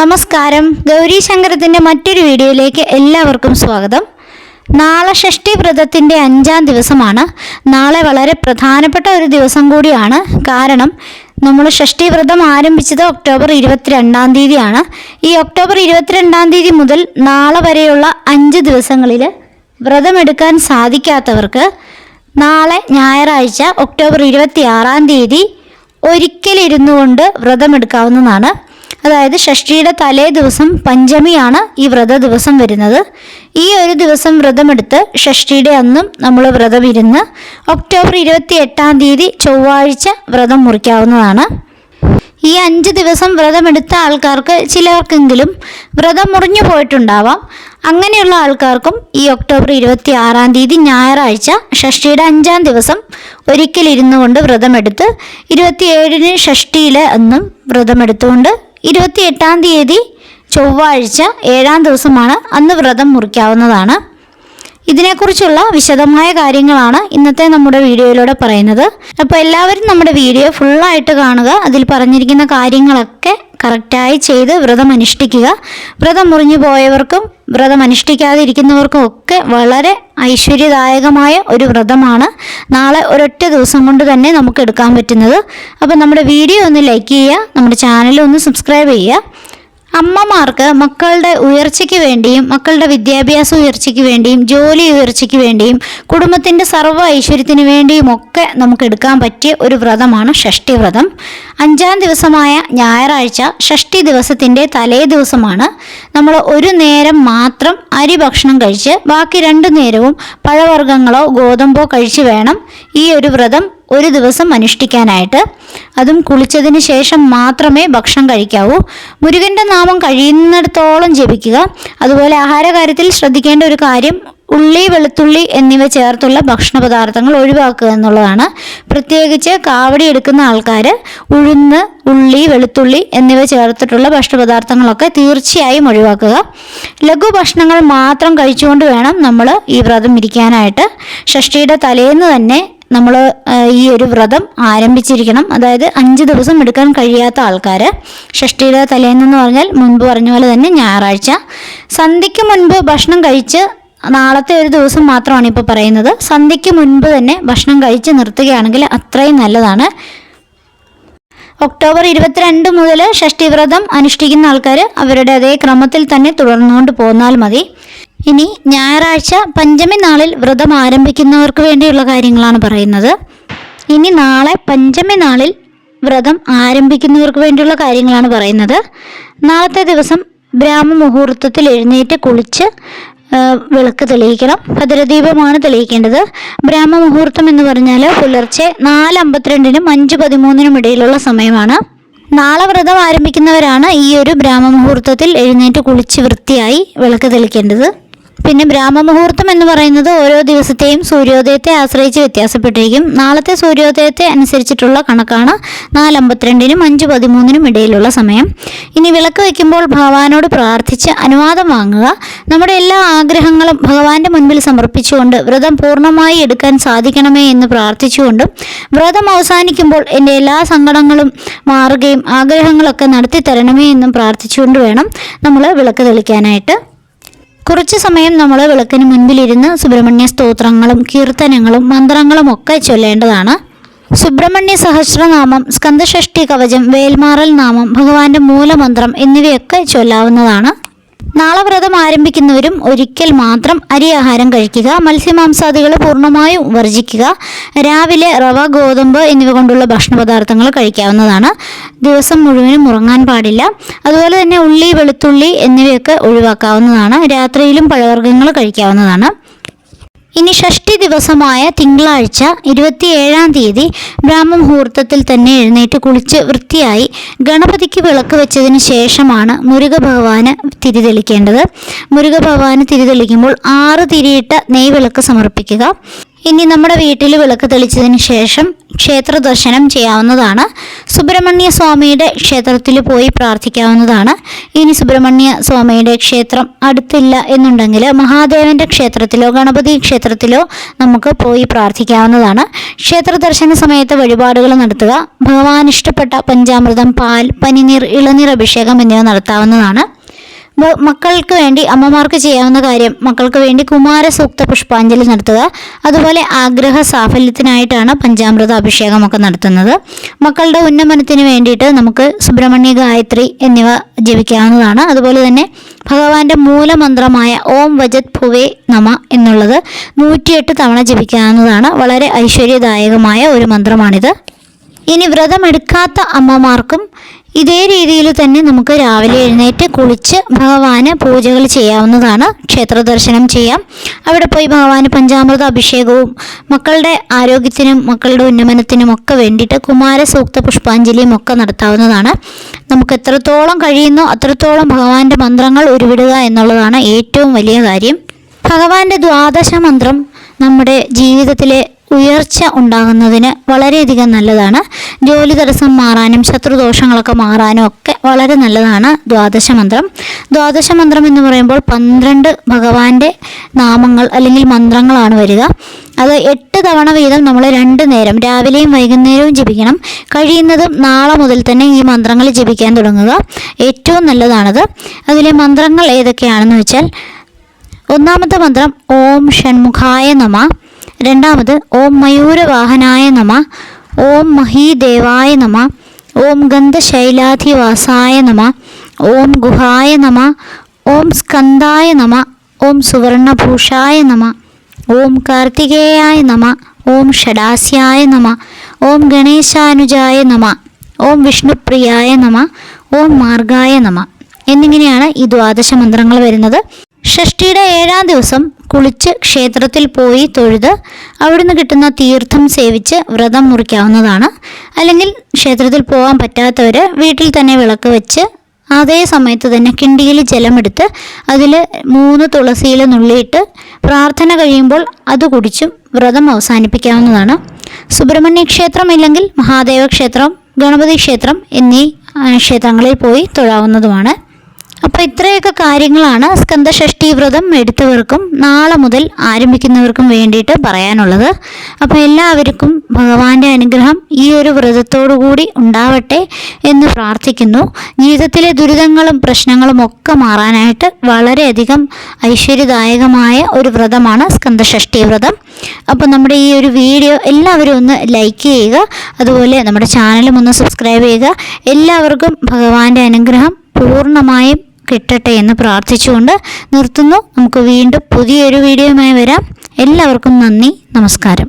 നമസ്കാരം. ഗൗരി ശങ്കരത്തിന്റെ മറ്റൊരു വീഡിയോയിലേക്ക് എല്ലാവർക്കും സ്വാഗതം. നാളെ ഷഷ്ടി വ്രതത്തിന്റെ അഞ്ചാം ദിവസമാണ്. നാളെ വളരെ പ്രധാനപ്പെട്ട ഒരു ദിവസം കൂടിയാണ്. കാരണം നമ്മൾ ഷഷ്ടി വ്രതം ആരംഭിച്ചത് ഒക്ടോബർ ഇരുപത്തിരണ്ടാം തീയതിയാണ്. ഈ ഒക്ടോബർ ഇരുപത്തിരണ്ടാം തീയതി മുതൽ നാളെ വരെയുള്ള അഞ്ച് ദിവസങ്ങളിൽ വ്രതമെടുക്കാൻ സാധിക്കാത്തവർക്ക് നാളെ ഞായറാഴ്ച ഒക്ടോബർ ഇരുപത്തി ആറാം തീയതി ഒരിക്കലിരുന്നു കൊണ്ട് വ്രതമെടുക്കാവുന്നതാണ്. അതായത് ഷഷ്ടിയുടെ തലേ ദിവസം പഞ്ചമിയാണ് ഈ വ്രത ദിവസം വരുന്നത്. ഈ ഒരു ദിവസം വ്രതമെടുത്ത് ഷഷ്ടിയുടെ അന്നും നമ്മൾ വ്രതം ഇരുന്ന് ഒക്ടോബർ ഇരുപത്തി എട്ടാം തീയതി ചൊവ്വാഴ്ച വ്രതം മുറിക്കാവുന്നതാണ്. ഈ അഞ്ച് ദിവസം വ്രതമെടുത്ത ആൾക്കാർക്ക് ചിലർക്കെങ്കിലും വ്രതം മുറിഞ്ഞു പോയിട്ടുണ്ടാവാം. അങ്ങനെയുള്ള ആൾക്കാർക്കും ഈ ഒക്ടോബർ ഇരുപത്തി ആറാം തീയതി ഞായറാഴ്ച ഷഷ്ടിയുടെ അഞ്ചാം ദിവസം ഒരിക്കൽ ഇരുന്നു കൊണ്ട് വ്രതമെടുത്ത് ഇരുപത്തിയേഴിന് ഷഷ്ടിയിലെ അന്നും വ്രതമെടുത്തുകൊണ്ട് ഇരുപത്തി എട്ടാം തീയതി ചൊവ്വാഴ്ച ഏഴാം ദിവസമാണ് അന്ന് വ്രതം മുറിക്കാവുന്നതാണ്. ഇതിനെക്കുറിച്ചുള്ള വിശദമായ കാര്യങ്ങളാണ് ഇന്നത്തെ നമ്മുടെ വീഡിയോയിലൂടെ പറയുന്നത്. അപ്പോൾ എല്ലാവരും നമ്മുടെ വീഡിയോ ഫുള്ളായിട്ട് കാണുക. അതിൽ പറഞ്ഞിരിക്കുന്ന കാര്യങ്ങളൊക്കെ കറക്റ്റായി ചെയ്ത് വ്രതം അനുഷ്ഠിക്കുക. വ്രതം മുറിഞ്ഞു പോയവർക്കും വ്രതം അനുഷ്ഠിക്കാതിരിക്കുന്നവർക്കും ഒക്കെ വളരെ ഐശ്വര്യദായകമായ ഒരു വ്രതമാണ്. നാളെ ഒരൊറ്റ ദിവസം കൊണ്ട് തന്നെ നമുക്ക് എടുക്കാൻ പറ്റുന്നത്. അപ്പോൾ നമ്മുടെ വീഡിയോ ഒന്ന് ലൈക്ക് ചെയ്യുക നമ്മുടെ ചാനൽ ഒന്ന് സബ്സ്ക്രൈബ് ചെയ്യുക. അമ്മമാർക്ക് മക്കളുടെ ഉയർച്ചയ്ക്ക് വേണ്ടിയും മക്കളുടെ വിദ്യാഭ്യാസ ഉയർച്ചയ്ക്ക് വേണ്ടിയും ജോലി ഉയർച്ചയ്ക്ക് വേണ്ടിയും കുടുംബത്തിന്റെ സർവ ഐശ്വര്യത്തിന് വേണ്ടിയും ഒക്കെ നമുക്ക് എടുക്കാൻ പറ്റിയ ഒരു വ്രതമാണ് ഷഷ്ടി വ്രതം. അഞ്ചാം ദിവസമായ ഞായറാഴ്ച ഷഷ്ടി ദിവസത്തിന്റെ തലേ ദിവസമാണ്. നമ്മൾ ഒരു നേരം മാത്രം അരി ഭക്ഷണം കഴിച്ച് ബാക്കി രണ്ടു നേരവും പഴവർഗങ്ങളോ ഗോതമ്പോ കഴിച്ച് വേണം ഈ ഒരു വ്രതം ഒരു ദിവസം അനുഷ്ഠിക്കാനായിട്ട്. അതും കുളിച്ചതിന് ശേഷം മാത്രമേ ഭക്ഷണം കഴിക്കാവൂ. മുരുകന്റെ നാമം കഴിയുന്നിടത്തോളം ജപിക്കുക. അതുപോലെ ആഹാരകാര്യത്തിൽ ശ്രദ്ധിക്കേണ്ട ഒരു കാര്യം ഉള്ളി വെളുത്തുള്ളി എന്നിവ ചേർത്തുള്ള ഭക്ഷണ പദാർത്ഥങ്ങൾ ഒഴിവാക്കുക എന്നുള്ളതാണ്. പ്രത്യേകിച്ച് കാവടി എടുക്കുന്ന ആൾക്കാർ ഉഴുന്ന് ഉള്ളി വെളുത്തുള്ളി എന്നിവ ചേർത്തിട്ടുള്ള ഭക്ഷണപദാർത്ഥങ്ങളൊക്കെ തീർച്ചയായും ഒഴിവാക്കുക. ലഘു ഭക്ഷണങ്ങൾ മാത്രം കഴിച്ചുകൊണ്ട് വേണം നമ്മൾ ഈ വ്രതം ഇരിക്കാനായിട്ട്. ഷഷ്ടിയുടെ തലേന്ന് തന്നെ നമ്മൾ ഈ ഒരു വ്രതം ആരംഭിച്ചിരിക്കണം. അതായത് അഞ്ച് ദിവസം എടുക്കാൻ കഴിയാത്ത ആൾക്കാർ ഷഷ്ടിയുടെ തലേന്നെന്ന് പറഞ്ഞാൽ മുൻപ് പറഞ്ഞ പോലെ തന്നെ ഞായറാഴ്ച. സന്ധ്യയ്ക്ക് മുൻപ് ഭക്ഷണം കഴിച്ച് നാളത്തെ ഒരു ദിവസം മാത്രമാണ് ഇപ്പോൾ പറയുന്നത്. സന്ധ്യയ്ക്ക് മുൻപ് തന്നെ ഭക്ഷണം കഴിച്ച് നിർത്തുകയാണെങ്കിൽ അത്രയും നല്ലതാണ്. ഒക്ടോബർ ഇരുപത്തിരണ്ട് മുതൽ ഷഷ്ടിവ്രതം അനുഷ്ഠിക്കുന്ന ആൾക്കാർ അവരുടെ അതേ ക്രമത്തിൽ തന്നെ തുടർന്നുകൊണ്ട് പോന്നാൽ മതി. ഇനി ഞായറാഴ്ച പഞ്ചമി നാളിൽ വ്രതം ആരംഭിക്കുന്നവർക്ക് വേണ്ടിയുള്ള കാര്യങ്ങളാണ് പറയുന്നത്. ഇനി നാളെ പഞ്ചമി നാളിൽ വ്രതം ആരംഭിക്കുന്നവർക്ക് വേണ്ടിയുള്ള കാര്യങ്ങളാണ് പറയുന്നത്. നാളത്തെ ദിവസം ബ്രാഹ്മ മുഹൂർത്തത്തിൽ എഴുന്നേറ്റ് കുളിച്ച് വിളക്ക് തെളിയിക്കണം. ഭദ്രദീപമാണ് തെളിയിക്കേണ്ടത്. ബ്രാഹ്മ മുഹൂർത്തം എന്ന് പറഞ്ഞാൽ പുലർച്ചെ നാല് അമ്പത്തിരണ്ടിനും അഞ്ച് പതിമൂന്നിനും ഇടയിലുള്ള സമയമാണ്. നാളെ വ്രതം ആരംഭിക്കുന്നവരാണ് ഈ ഒരു ബ്രാഹ്മ മുഹൂർത്തത്തിൽ എഴുന്നേറ്റ് കുളിച്ച് വൃത്തിയായി വിളക്ക് തെളിക്കേണ്ടത്. പിന്നെ ബ്രാഹ്മമുഹൂർത്തം എന്ന് പറയുന്നത് ഓരോ ദിവസത്തെയും സൂര്യോദയത്തെ ആശ്രയിച്ച് വ്യത്യാസപ്പെട്ടിരിക്കും. നാളത്തെ സൂര്യോദയത്തെ അനുസരിച്ചിട്ടുള്ള കണക്കാണ് നാലമ്പത്തിരണ്ടിനും അഞ്ച് പതിമൂന്നിനും ഇടയിലുള്ള സമയം. ഇനി വിളക്ക് വയ്ക്കുമ്പോൾ ഭഗവാനോട് പ്രാർത്ഥിച്ച് അനുവാദം വാങ്ങുക. നമ്മുടെ എല്ലാ ആഗ്രഹങ്ങളും ഭഗവാന്റെ മുൻപിൽ സമർപ്പിച്ചുകൊണ്ട് വ്രതം പൂർണമായി എടുക്കാൻ സാധിക്കണമേ എന്ന് പ്രാർത്ഥിച്ചുകൊണ്ടും വ്രതം അവസാനിക്കുമ്പോൾ എന്റെ എല്ലാ സങ്കടങ്ങളും മാറുകയും ആഗ്രഹങ്ങളൊക്കെ നടത്തി തരണമേ എന്നും പ്രാർത്ഥിച്ചുകൊണ്ട് വേണം നമ്മൾ വിളക്ക് തെളിക്കാനായിട്ട്. കുറച്ച് സമയം നമ്മൾ വിളക്കിന് മുൻപിലിരുന്ന് സുബ്രഹ്മണ്യ സ്തോത്രങ്ങളും കീർത്തനങ്ങളും മന്ത്രങ്ങളും ഒക്കെ ചൊല്ലേണ്ടതാണ്. സുബ്രഹ്മണ്യ സഹസ്രനാമം സ്കന്ദഷഷ്ടി കവചം വേൽമാറൽ നാമം ഭഗവാന്റെ മൂലമന്ത്രം എന്നിവയൊക്കെ ചൊല്ലാവുന്നതാണ്. നാളെ വ്രതം ആരംഭിക്കുന്നവരും ഒരിക്കൽ മാത്രം അരി ആഹാരം കഴിക്കുക മത്സ്യമാംസാദികൾ പൂർണമായും വർജിക്കുക രാവിലെ റവ ഗോതമ്പ് എന്നിവ കൊണ്ടുള്ള ഭക്ഷണ പദാർത്ഥങ്ങൾ കഴിക്കാവുന്നതാണ്. ദിവസം മുഴുവനും ഉറങ്ങാൻ പാടില്ല. അതുപോലെ തന്നെ ഉള്ളി വെളുത്തുള്ളി എന്നിവയൊക്കെ ഒഴിവാക്കാവുന്നതാണ്. രാത്രിയിലും പഴവർഗങ്ങൾ കഴിക്കാവുന്നതാണ്. ഇനി ഷഷ്ടി ദിവസമായ തിങ്കളാഴ്ച ഇരുപത്തിയേഴാം തീയതി ബ്രാഹ്മമുഹൂർത്തത്തിൽ തന്നെ എഴുന്നേറ്റ് കുളിച്ച് വൃത്തിയായി ഗണപതിക്ക് വിളക്ക് വെച്ചതിന് ശേഷമാണ് മുരുക ഭഗവാന് തിരിതെളിക്കേണ്ടത് മുരുക ഭഗവാന് തിരിതെളിക്കുമ്പോൾ ആറ് തിരിയിട്ട നെയ്വിളക്ക് സമർപ്പിക്കുക. ഇനി നമ്മുടെ വീട്ടിൽ വിളക്ക് തെളിച്ചതിന് ശേഷം ക്ഷേത്ര ദർശനം ചെയ്യാവുന്നതാണ്. സുബ്രഹ്മണ്യ സ്വാമിയുടെ ക്ഷേത്രത്തിൽ പോയി പ്രാർത്ഥിക്കാവുന്നതാണ്. ഇനി സുബ്രഹ്മണ്യ സ്വാമിയുടെ ക്ഷേത്രം അടുത്തില്ല എന്നുണ്ടെങ്കിൽ മഹാദേവന്റെ ക്ഷേത്രത്തിലോ ഗണപതി ക്ഷേത്രത്തിലോ നമുക്ക് പോയി പ്രാർത്ഥിക്കാവുന്നതാണ്. ക്ഷേത്ര ദർശന സമയത്ത് വഴിപാടുകൾ നടത്തുക ഭഗവാൻ ഇഷ്ടപ്പെട്ട പഞ്ചാമൃതം പാൽ പനിനീർ ഇളനീർ അഭിഷേകം എന്നിവ നടത്താവുന്നതാണ്. മക്കൾക്ക് വേണ്ടി അമ്മമാർക്ക് ചെയ്യാവുന്ന കാര്യം മക്കൾക്ക് വേണ്ടി കുമാര സൂക്ത പുഷ്പാഞ്ജലി നടത്തുക. അതുപോലെ ആഗ്രഹ സാഫല്യത്തിനായിട്ടാണ് പഞ്ചാമൃത അഭിഷേകമൊക്കെ നടത്തുന്നത്. മക്കളുടെ ഉന്നമനത്തിന് വേണ്ടിയിട്ട് നമുക്ക് സുബ്രഹ്മണ്യ ഗായത്രി എന്നിവ ജപിക്കാവുന്നതാണ്. അതുപോലെ തന്നെ ഭഗവാന്റെ മൂലമന്ത്രമായ ഓം വജത് ഭുവേ നമ എന്നുള്ളത് നൂറ്റിയെട്ട് തവണ ജപിക്കാവുന്നതാണ്. വളരെ ഐശ്വര്യദായകമായ ഒരു മന്ത്രമാണിത്. ഇനി വ്രതമെടുക്കാത്ത അമ്മമാർക്കും ഇതേ രീതിയിൽ തന്നെ നമുക്ക് രാവിലെ എഴുന്നേറ്റ് കുളിച്ച് ഭഗവാന് പൂജകൾ ചെയ്യാവുന്നതാണ്. ക്ഷേത്ര ദർശനം ചെയ്യാം. അവിടെ പോയി ഭഗവാന് പഞ്ചാമൃത അഭിഷേകവും മക്കളുടെ ആരോഗ്യത്തിനും മക്കളുടെ ഉന്നമനത്തിനും ഒക്കെ വേണ്ടിയിട്ട് കുമാരസൂക്ത പുഷ്പാഞ്ജലിയും ഒക്കെ നടത്താവുന്നതാണ്. നമുക്ക് എത്രത്തോളം കഴിയുന്നോ അത്രത്തോളം ഭഗവാന്റെ മന്ത്രങ്ങൾ ഉരുവിടുക എന്നുള്ളതാണ് ഏറ്റവും വലിയ കാര്യം. ഭഗവാന്റെ ദ്വാദശ മന്ത്രം നമ്മുടെ ജീവിതത്തിലെ ഉയർച്ച ഉണ്ടാകുന്നതിന് വളരെയധികം നല്ലതാണ്. ജോലി തടസ്സം മാറാനും ശത്രുദോഷങ്ങളൊക്കെ മാറാനും ഒക്കെ വളരെ നല്ലതാണ് ദ്വാദശ മന്ത്രം. ദ്വാദശ മന്ത്രം എന്ന് പറയുമ്പോൾ പന്ത്രണ്ട് ഭഗവാന്റെ നാമങ്ങൾ അല്ലെങ്കിൽ മന്ത്രങ്ങളാണ് വരിക. അത് എട്ട് തവണ വീതം നമ്മൾ രണ്ട് നേരം രാവിലെയും വൈകുന്നേരവും ജപിക്കണം. കഴിയുന്നതും നാളെ മുതൽ തന്നെ ഈ മന്ത്രങ്ങൾ ജപിക്കാൻ തുടങ്ങുക. ഏറ്റവും നല്ലതാണത്. അതിലെ മന്ത്രങ്ങൾ ഏതൊക്കെയാണെന്ന് വെച്ചാൽ ഒന്നാമത്തെ മന്ത്രം ഓം ഷൺമുഖായ നമ. രണ്ടാമത് ഓം മയൂരവാഹനായ നമ ഓം മഹീദേവായ നമ ഓം ഗന്ധശൈലാധിവാസായ നമ ഓം ഗുഹായ നമ ഓം സ്കന്ധായ നമ ഓം സുവർണഭൂഷായ നമ ഓം കാർത്തികേയായ നമ ഓം ഷഡാസ്യായ നമ ഓം ഗണേശാനുജായ നമ ഓം വിഷ്ണുപ്രിയായ നമ ഓം മാർഗായ നമ എന്നിങ്ങനെയാണ് ഈ ദ്വാദശ മന്ത്രങ്ങൾ വരുന്നത് ഷഷ്ടിയുടെ ഏഴാം ദിവസം കുളിച്ച് ക്ഷേത്രത്തിൽ പോയി തൊഴുത് അവിടുന്ന് കിട്ടുന്ന തീർത്ഥം സേവിച്ച് വ്രതം മുറിക്കാവുന്നതാണ്. അല്ലെങ്കിൽ ക്ഷേത്രത്തിൽ പോകാൻ പറ്റാത്തവർ വീട്ടിൽ തന്നെ വിളക്ക് വെച്ച് അതേ സമയത്ത് തന്നെ കിണ്ടിയിൽ ജലമെടുത്ത് അതിൽ മൂന്ന് തുളസിയിൽ നുള്ളിയിട്ട് പ്രാർത്ഥന കഴിയുമ്പോൾ അത് കുടിച്ചും വ്രതം അവസാനിപ്പിക്കാവുന്നതാണ്. സുബ്രഹ്മണ്യ ക്ഷേത്രം ഇല്ലെങ്കിൽ മഹാദേവ ക്ഷേത്രം ഗണപതി ക്ഷേത്രം എന്നീ ക്ഷേത്രങ്ങളിൽ പോയി തൊഴാവുന്നതുമാണ്. അപ്പോൾ ഇത്രയൊക്കെ കാര്യങ്ങളാണ് സ്കന്ദഷഷ്ഠി വ്രതം എടുത്തവർക്കും നാളെ മുതൽ ആരംഭിക്കുന്നവർക്കും വേണ്ടിയിട്ട് പറയാനുള്ളത്. അപ്പോൾ എല്ലാവർക്കും ഭഗവാന്റെ അനുഗ്രഹം ഈ ഒരു വ്രതത്തോടു കൂടി ഉണ്ടാവട്ടെ എന്ന് പ്രാർത്ഥിക്കുന്നു. ജീവിതത്തിലെ ദുരിതങ്ങളും പ്രശ്നങ്ങളും ഒക്കെ മാറാനായിട്ട് വളരെയധികം ഐശ്വര്യദായകമായ ഒരു വ്രതമാണ് സ്കന്ദഷഷ്ഠി വ്രതം. അപ്പോൾ നമ്മുടെ ഈ ഒരു വീഡിയോ എല്ലാവരും ഒന്ന് ലൈക്ക് ചെയ്യുക അതുപോലെ നമ്മുടെ ചാനലും ഒന്ന് സബ്സ്ക്രൈബ് ചെയ്യുക. എല്ലാവർക്കും ഭഗവാന്റെ അനുഗ്രഹം പൂർണമായും കിട്ടട്ടെ എന്ന് പ്രാർത്ഥിച്ചുകൊണ്ട് നിർത്തുന്നു. നമുക്ക് വീണ്ടും പുതിയൊരു വീഡിയോയുമായി വരാം. എല്ലാവർക്കും നന്ദി നമസ്കാരം.